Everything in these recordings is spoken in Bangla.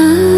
Ah.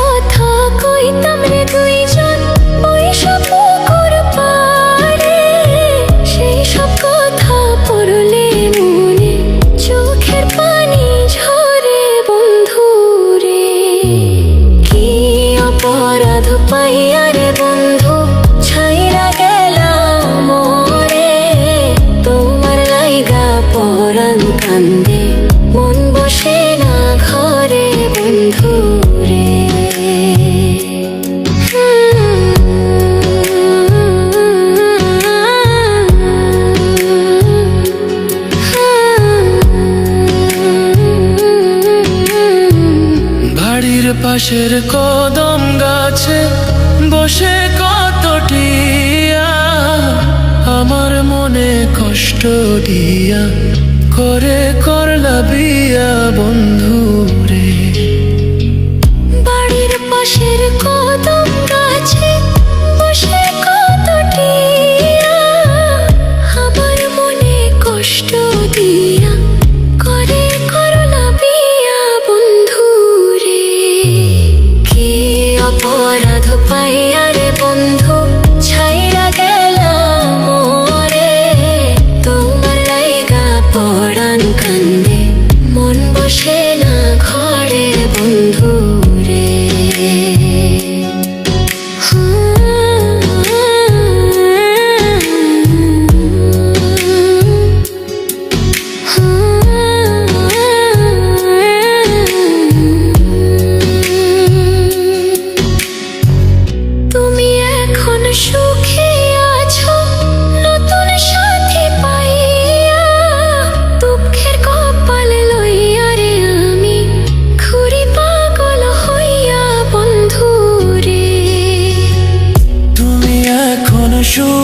পাইয়া বন্ধু ছাইরা গেলাম মোরে তোমার কান্দে বসে না ঘরে রে। পাশের কদম গাছে বসে কতটি আমার মনে কষ্ট দিয়া করে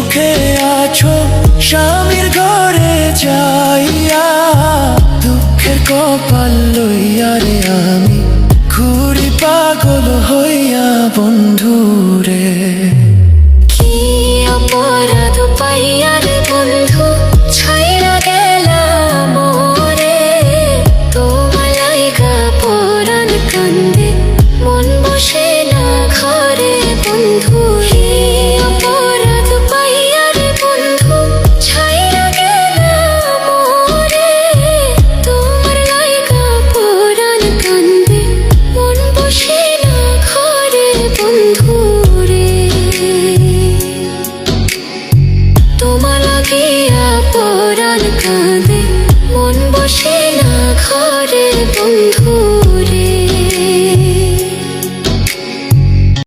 সুখে আছো স্বামীর ঘরে যাইয়া দুঃখের কপাল লইয়া রে আমি ঘুরি পাগল হইয়া বন্ধু